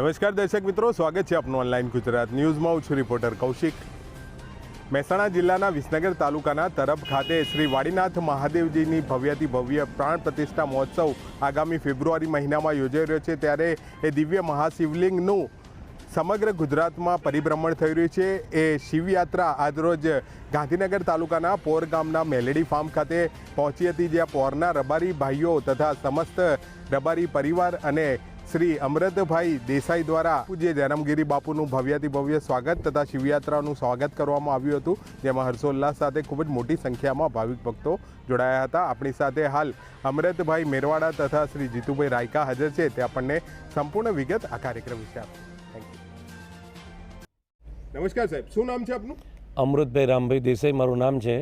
નમસ્કાર દર્શક મિત્રો, સ્વાગત છે આપનું ઓનલાઈન ગુજરાત ન્યૂઝમાં. હું છું રિપોર્ટર કૌશિક. મહેસાણા જિલ્લાના વિસનગર તાલુકાના તરફ ખાતે શ્રી વાડીનાથ મહાદેવજીની ભવ્યથી ભવ્ય પ્રાણ પ્રતિષ્ઠા મહોત્સવ આગામી ફેબ્રુઆરી મહિનામાં યોજાઈ રહ્યો છે. ત્યારે એ દિવ્ય મહાશિવલિંગનું સમગ્ર ગુજરાતમાં પરિભ્રમણ થઈ રહ્યું છે. એ શિવયાત્રા આજરોજ ગાંધીનગર તાલુકાના પોર ગામના મેલેડી ફાર્મ ખાતે પહોંચી હતી, જ્યાં પોરના રબારી ભાઈઓ તથા સમસ્ત રબારી પરિવાર અને શ્રી અમૃતભાઈ દેસાઈ દ્વારા પૂજ્ય જયરામગીરી બાપુનું ભવ્યાથી ભવ્ય સ્વાગત તથા શિવયાત્રાનું સ્વાગત કરવામાં આવ્યું હતું, જેમાં હર્ષોલ્લાસ સાથે ખૂબ જ મોટી સંખ્યામાં ભાવિક ભક્તો જોડાયા હતા. આપણી સાથે હાલ અમૃતભાઈ મેરવાડા તથા શ્રી જીતુભાઈ રાયકા હાજર છે. તે આપણને સંપૂર્ણ વિગત આ કાર્યક્રમ વિશે થેન્ક યુ નમસ્કાર સાહેબ, શું નામ છે આપનું? અમૃતભાઈ રામભાઈ દેસાઈ મારું નામ છે.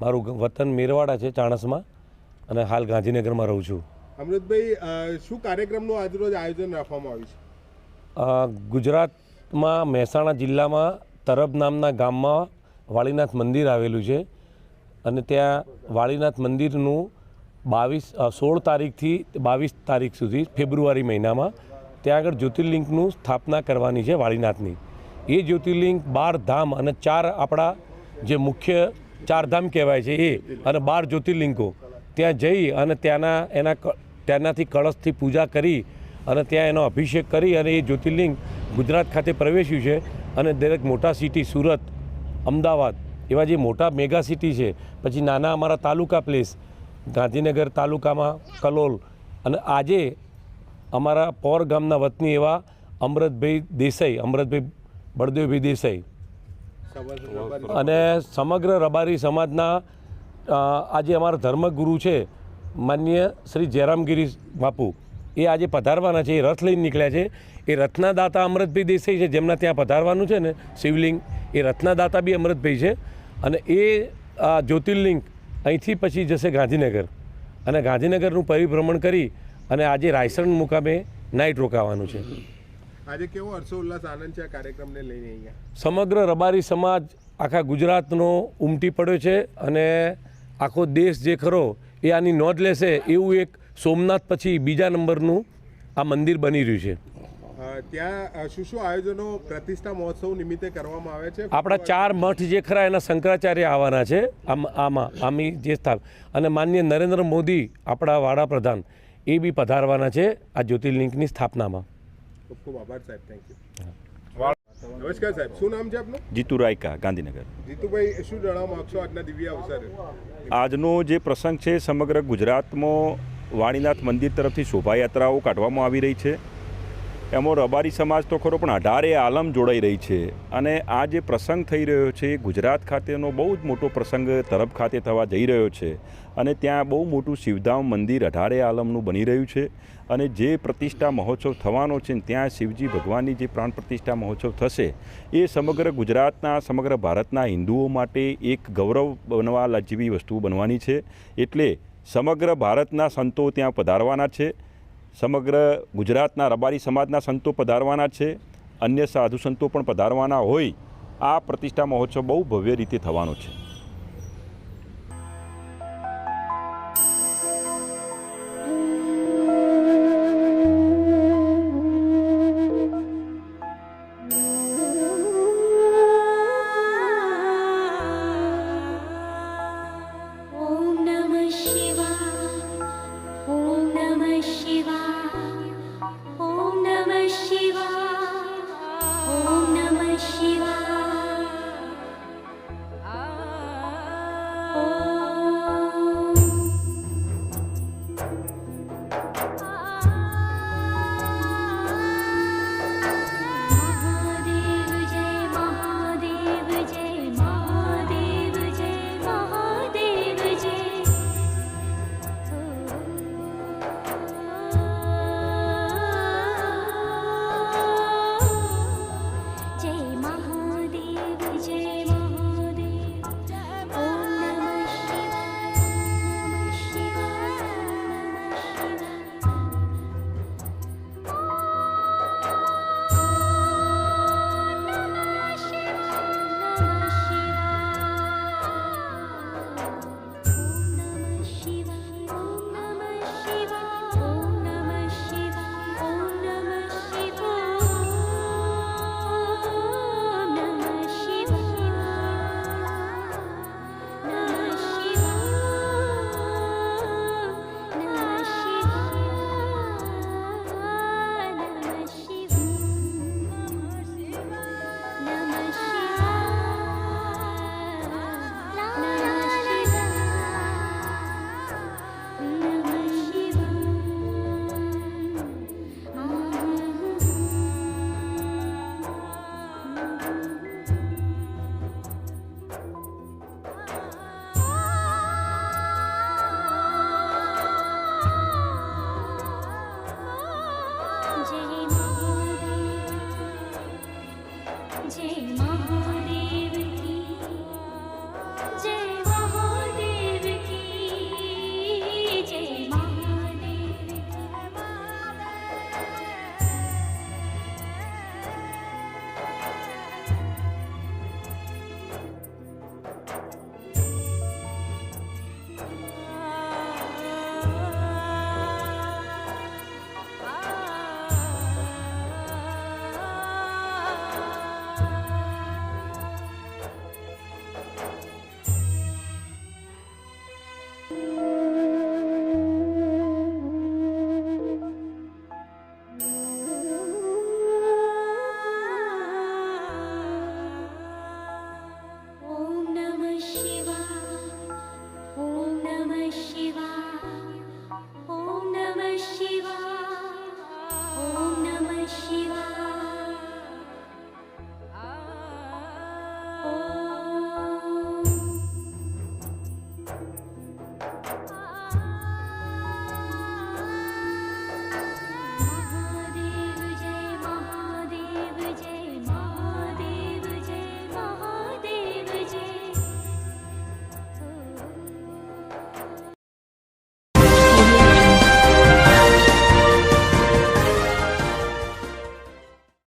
મારું વતન મેરવાડા છે, ચાણસમાં. અને હાલ ગાંધીનગરમાં રહું છું. અમૃતભાઈ શું કાર્યક્રમનું આજરોજ આયોજન રાખવામાં આવ્યું છે? ગુજરાતમાં મહેસાણા જિલ્લામાં તરબ નામના ગામમાં વાળીનાથ મંદિર આવેલું છે અને ત્યાં વાળીનાથ મંદિરનું બાવીસ સોળ તારીખથી બાવીસ તારીખ સુધી ફેબ્રુઆરી મહિનામાં ત્યાં આગળ જ્યોતિર્લિંગનું સ્થાપના કરવાની છે વાળીનાથની. એ જ્યોતિર્લિંગ બાર ધામ અને ચાર આપણા જે મુખ્ય ચાર ધામ કહેવાય છે એ અને બાર જ્યોતિર્લિંગો. ત્યાં જઈ અને ત્યાંના એના ત્યાંનાથી કળશથી પૂજા કરી અને ત્યાં એનો અભિષેક કરી અને એ જ્યોતિર્લિંગ ગુજરાત ખાતે પ્રવેશ્યું છે અને દરેક મોટા સિટી સુરત અમદાવાદ એવા જે મોટા મેગા સિટી છે પછી નાના અમારા તાલુકા પ્લેસ ગાંધીનગર તાલુકામાં કલોલ અને આજે અમારા પોર ગામના વતની એવા અમૃતભાઈ દેસાઈ અમૃતભાઈ બળદેવભાઈ દેસાઈ. અને સમગ્ર રબારી સમાજના આજે અમારા ધર્મગુરુ છે માન્ય શ્રી જયરામગીરી બાપુ એ આજે પધારવાના છે એ રથ લઈને નીકળ્યા છે. એ રથના દાતા અમૃતભાઈ દેસાઈ છે જેમના ત્યાં પધારવાનું છે ને શિવલિંગ એ રથના દાતા બી અમૃતભાઈ છે. અને એ આ જ્યોતિર્લિંગ અહીંથી પછી જશે ગાંધીનગર. અને ગાંધીનગરનું પરિભ્રમણ કરી અને આજે રાયસણ મુકામે નાઇટ રોકાવાનું છે. આજે કેવો હર્ષોલ્લાસ આનંદ છે આ કાર્યક્રમને લઈને અહીંયા? સમગ્ર રબારી સમાજ આખા ગુજરાતનો ઉમટી પડ્યો છે અને આખો દેશ જે ખરો એ આની નોંધ લેશે એવું એક સોમનાથ પછી બીજા નંબરનું આ મંદિર બની રહ્યું છે. ત્યાં શું શું આયોજનો પ્રતિષ્ઠા મહોત્સવ નિમિત્તે કરવામાં આવે છે? આપણા ચાર મઠ જે ખરા એના શંકરાચાર્ય આવવાના છે આમ આમાં આમી જે સ્થાપ અને માન્ય નરેન્દ્ર મોદી આપણા વડાપ્રધાન એ બી પધારવાના છે આ જ્યોતિર્લિંગની સ્થાપનામાં. ખૂબ ખૂબ આભાર સાહેબ થેન્ક યુ નમસ્કાર સાહેબ શું નામ છે આપનું? જીતુ રાયકા ગાંધીનગર. જીતુભાઈ શું જણાવવા માંગશો આજના દિવ્ય અવસરે? આજનો જે પ્રસંગ છે સમગ્ર ગુજરાતમાં વાણીનાથ મંદિર તરફથી શોભાયાત્રાઓ કાઢવામાં આવી રહી છે. એમાં રબારી સમાજ તો ખરો, પણ અઢારે આલમ જોડાઈ રહી છે. અને આ જે પ્રસંગ થઈ રહ્યો છે, ગુજરાત ખાતેનો બહુ જ મોટો પ્રસંગ તરફ ખાતે થવા જઈ રહ્યો છે. અને ત્યાં બહુ મોટું શિવધામ મંદિર અઢારે આલમનું બની રહ્યું છે. અને જે પ્રતિષ્ઠા મહોત્સવ થવાનો છે ત્યાં શિવજી ભગવાનની જે પ્રાણ પ્રતિષ્ઠા મહોત્સવ થશે, એ સમગ્ર ગુજરાતના, સમગ્ર ભારતના હિન્દુઓ માટે એક ગૌરવ બનવા જેવી વસ્તુ બનવાની છે. એટલે સમગ્ર ભારતના સંતો ત્યાં પધારવાના છે. સમગ્ર ગુજરાતના રબારી સમાજના સંતો પધારવાના છે, અન્ય સાધુ સંતો પણ પધારવાના હોય, આ પ્રતિષ્ઠા મહોત્સવ બહુ ભવ્ય રીતે થવાનો છે.